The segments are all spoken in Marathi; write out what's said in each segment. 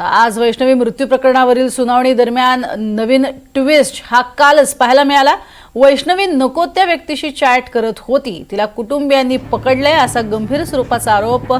आज वैष्णवी मृत्यू प्रकरणावरील सुनावणी दरम्यान नवीन ट्विस्ट हा कालच पाहायला मिळाला. वैष्णवी नको त्या व्यक्तीशी चॅट करत होती. तिला कुटुंबियांनी पकडलंय असा गंभीर स्वरूपाचा आरोप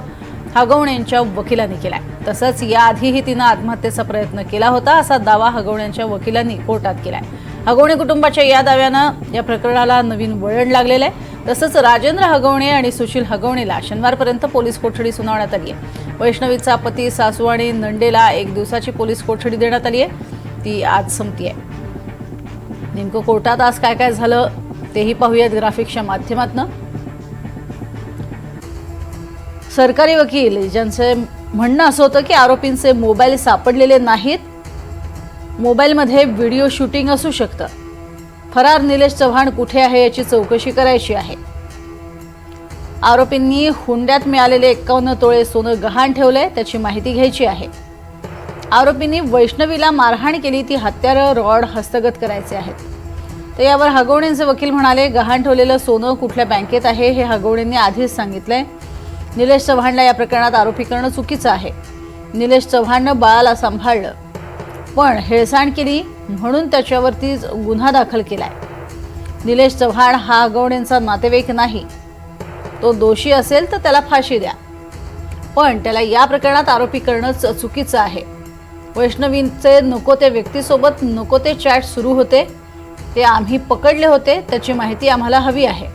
हगवण यांच्या वकिलांनी केलाय. तसंच याआधीही तिनं आत्महत्येचा प्रयत्न केला होता असा दावा हगवण्यांच्या वकिलांनी कोर्टात केलाय. हगवणे कुटुंबाच्या या दाव्यानं या प्रकरणाला नवीन वळण लागलेलं आहे. तसंच राजेंद्र हगवणे आणि सुशील हगवणेला शनिवारपर्यंत पोलीस कोठडी सुनावण्यात आली आहे. वैष्णवीचा पती सासू आणि नंडेला एक दिवसाची पोलीस कोठडी देण्यात आली आहे. ती आज संपती आहे. नेमकं कोर्टात आज काय काय झालं तेही पाहूयात ग्राफिक्सच्या माध्यमातून. सरकारी वकील ज्यांचं म्हणणं असं होतं की आरोपींचे मोबाईल सापडलेले नाहीत मोबाईलमध्ये व्हिडिओ शूटिंग असू शकतं. फरार निलेश चव्हाण कुठे आहे याची चौकशी करायची आहे. आरोपींनी हुंड्यात मिळालेले एकावन्न तोळे सोनं गहाण ठेवले त्याची माहिती घ्यायची आहे. आरोपींनी वैष्णवीला मारहाण केली ती हत्यारं रॉड हस्तगत करायचे आहेत. तर यावर हगवणेंचे वकील म्हणाले गहाण ठेवलेलं सोनं कुठल्या बँकेत आहे हे हगवणेंनी आधीच सांगितलंय. निलेश चव्हाणला या प्रकरणात आरोपी करणं चुकीचं आहे. निलेश चव्हाणनं बाळाला सांभाळलं. पण हेळसांड केली म्हणून त्याच्यावरतीच गुन्हा दाखल केला आहे निलेश चव्हाण हा हगवणेंचा नातेवाईक नाही. तो दोषी असेल तर त्याला फाशी द्या. पण त्याला या प्रकरणात आरोपी करणं चुकीचं आहे. वैष्णवींचे नको त्या व्यक्तीसोबत नको ते चॅट सुरू होते. ते आम्ही पकडले होते त्याची माहिती आम्हाला हवी आहे.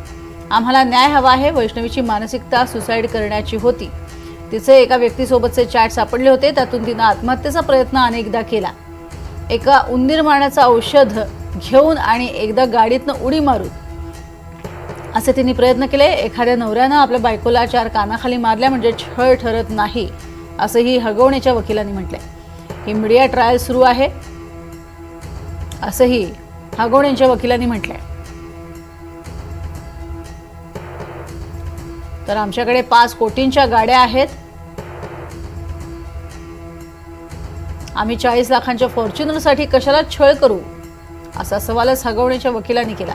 आम्हाला न्याय हवा आहे वैष्णवीची मानसिकता सुसाईड करण्याची होती. तिचे एका व्यक्तीसोबतचे चॅट सापडले होते त्यातून तिनं आत्महत्येचा प्रयत्न अनेकदा केला. एका उंदीर मारण्याचं औषध घेऊन आणि एकदा गाडीतनं उडी मारून. असे तिने प्रयत्न केले. एखाद्या नवऱ्यानं आपल्या बायकोला चार कानाखाली मारल्या म्हणजे छळ ठरत नाही असंही हगवण्याच्या वकिलांनी म्हटलंय. ही मीडिया ट्रायल सुरू आहे असंही हगवण्याच्या वकिलांनी म्हटलंय. तर आमच्याकडे पाच कोटींच्या गाड्या आहेत. आम्ही चाळीस लाखांच्या फॉर्च्युनरसाठी कशाला छळ करू? असा सवालच हगवण्याच्या वकिलांनी केला.